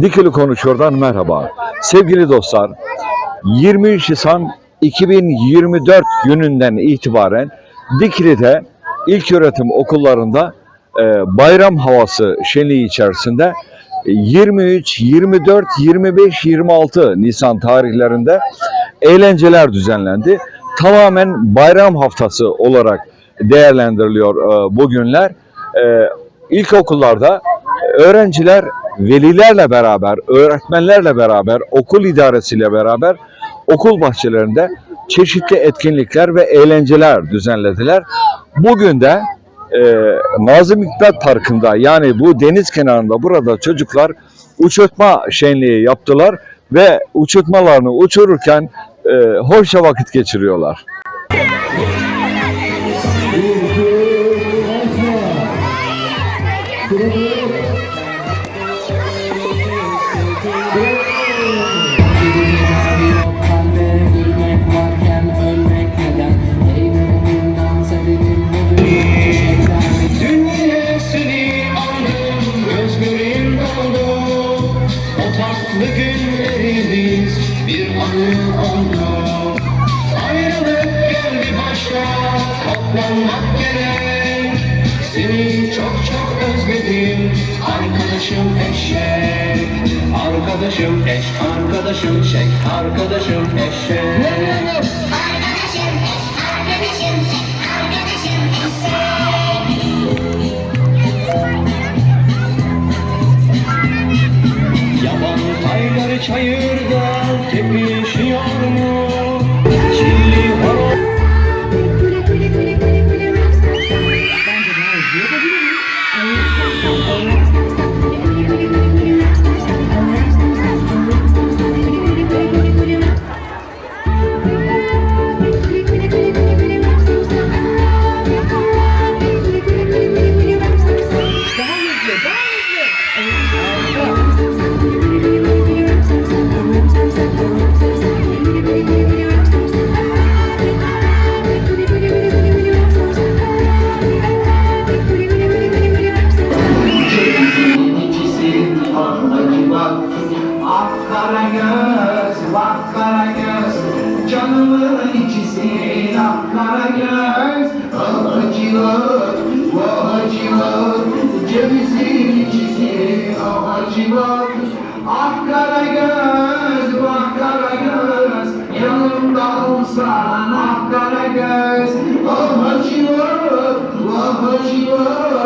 Dikili Konuşuyor'dan merhaba. Sevgili dostlar, 23 Nisan 2024 gününden itibaren Dikili'de ilköğretim okullarında e, bayram havası şenliği içerisinde 23, 24, 25, 26 Nisan tarihlerinde eğlenceler düzenlendi. Tamamen bayram haftası olarak değerlendiriliyor e, bu günler. E, ilkokullarda öğrenciler velilerle beraber, öğretmenlerle beraber, okul idaresiyle beraber okul bahçelerinde çeşitli etkinlikler ve eğlenceler düzenlediler. Bugün de e, Nazım Hikmet Parkı'nda yani bu deniz kenarında burada çocuklar uçurtma şenliği yaptılar ve uçurtmalarını uçururken e, hoşça vakit geçiriyorlar. Arkadaşım eşek. Arkadaşım eş, arkadaşım şek, arkadaşım eşek. Arkadaşım eş, arkadaşım eş, arkadaşım eşek. Yaban tayları çayırda Cevizin ikisi ah acılar Ah kara göz, bak kara göz Yanımda olsan ah kara göz. Ah acılar, vah acılar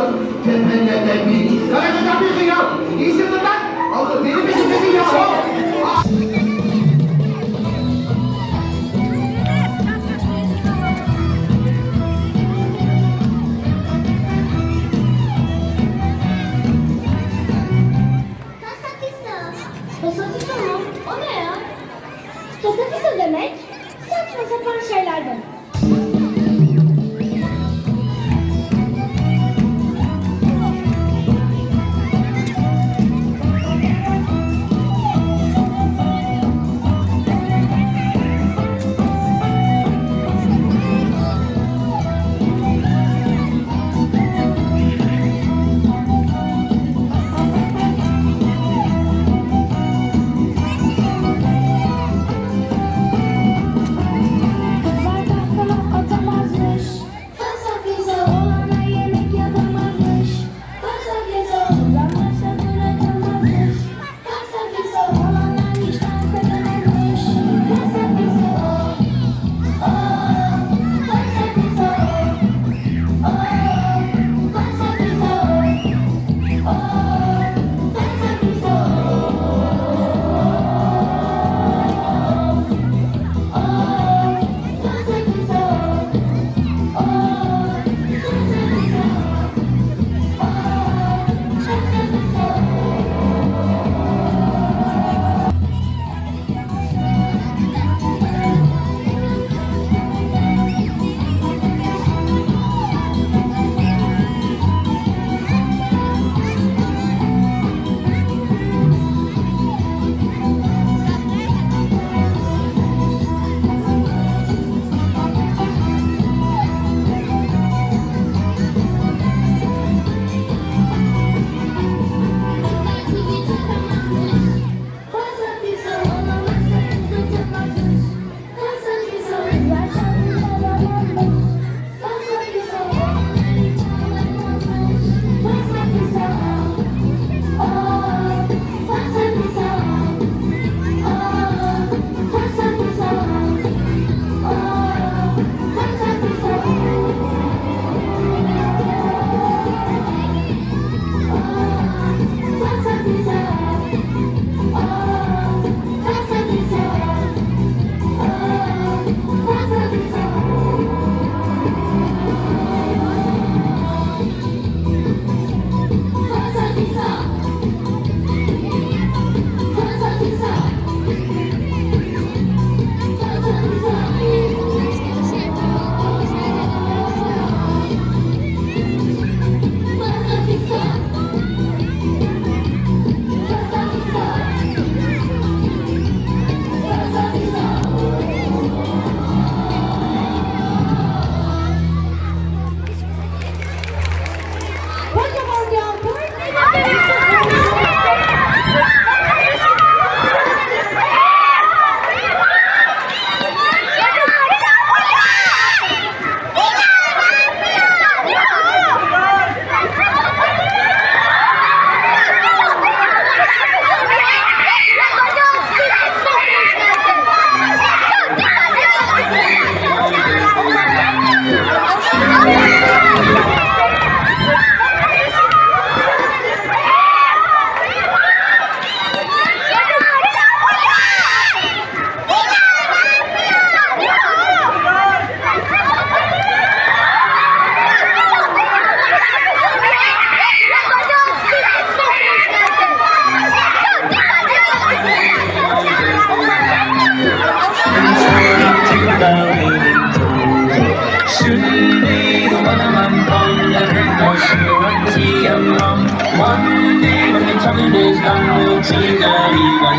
done, we'll take our even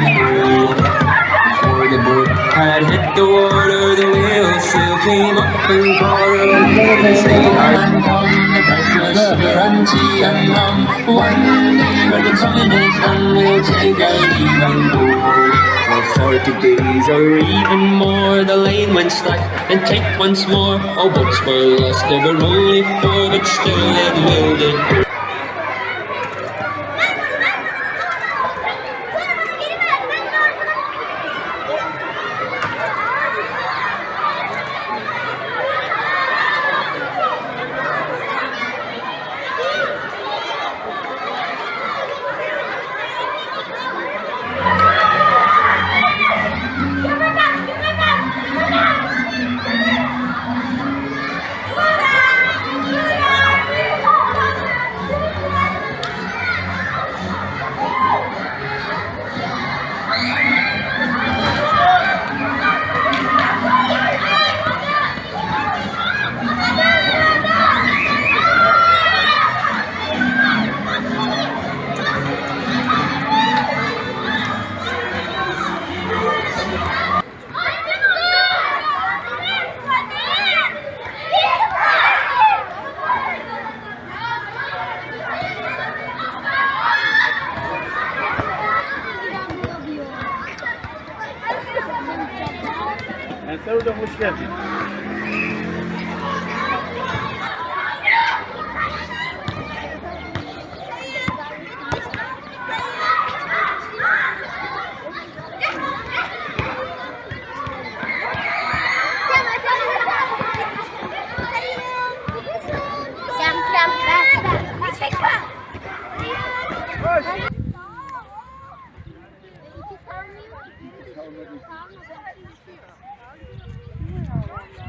Before the boat had hit the water, the whale sail came up and on the precious guarantee and rum. One day when the time is done, we'll take our even for forty days or even more, the lane went slack and tight once more. All boats were lost, there were only four, but still it will did.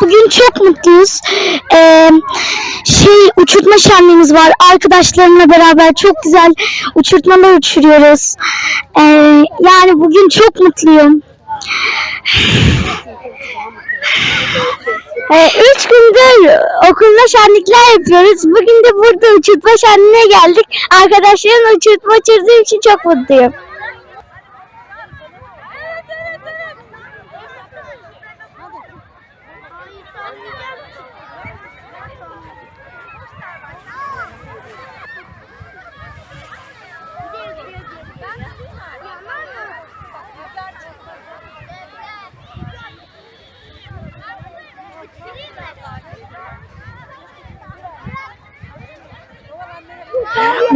Bugün çok mutluyuz. Ee, şey uçurtma şenliğimiz var. Arkadaşlarımla beraber çok güzel uçurtmalar uçuruyoruz. Ee, yani bugün çok mutluyum. Ee, üç gündür okulda şenlikler yapıyoruz. Bugün de burada uçurtma şenliğine geldik. Arkadaşlarımla uçurtma uçurduğum için çok mutluyum.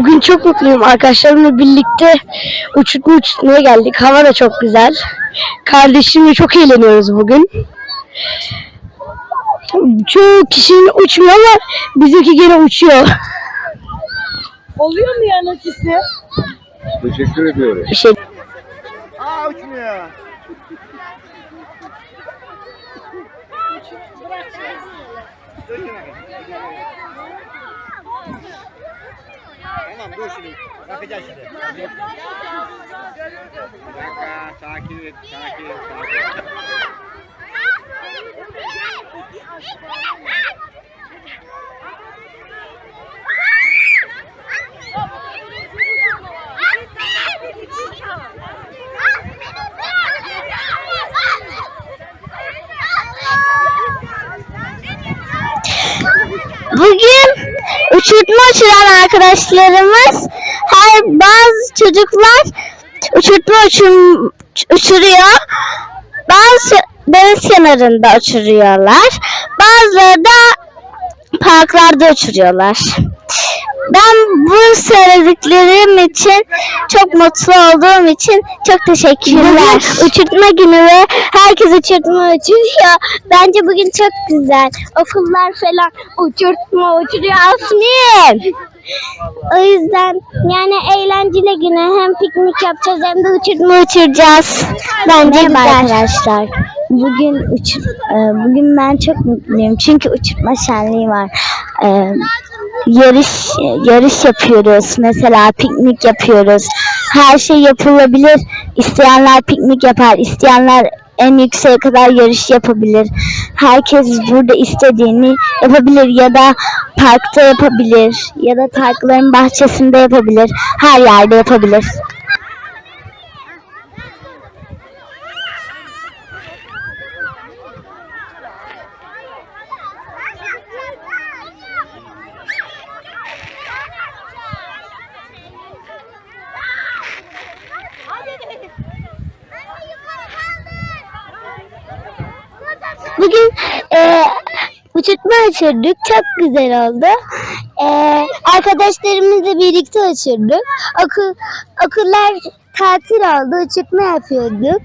Bugün çok mutluyum. Arkadaşlarımla birlikte uçurtma uçurtmaya geldik. Hava da çok güzel. Kardeşimle çok eğleniyoruz bugün. Çoğu kişinin uçmuyor ama bizimki gene uçuyor. Oluyor mu yani ikisi? Teşekkür ediyorum. Şey Aa uçmuyor. Tamam dur şimdi. Bakacağız şimdi. Bir dakika sakin sakin sakin et. Ah, bugün uçurtma uçuran arkadaşlarımız her bazı çocuklar uçurtma uçur, uçuruyor. Bazı deniz kenarında uçuruyorlar. Bazıları da parklarda uçuruyorlar. Ben bu söylediklerim için çok mutlu olduğum için çok teşekkürler. uçurtma günü ve herkes uçurtma uçuruyor. Bence bugün çok güzel. Okullar falan uçurtma uçuruyor Asmin. O yüzden yani eğlenceli günü hem piknik yapacağız hem de uçurtma uçuracağız. Bence güzel. arkadaşlar. Bugün uçur, e, bugün ben çok mutluyum çünkü uçurtma şenliği var. E, yarış yarış yapıyoruz. Mesela piknik yapıyoruz. Her şey yapılabilir. İsteyenler piknik yapar. İsteyenler en yükseğe kadar yarış yapabilir. Herkes burada istediğini yapabilir ya da parkta yapabilir ya da parkların bahçesinde yapabilir. Her yerde yapabilir. Bugün e, uçurtma uçurduk. Çok güzel oldu. E, arkadaşlarımızla birlikte uçurduk. Okul, okullar tatil oldu. Uçurtma yapıyorduk.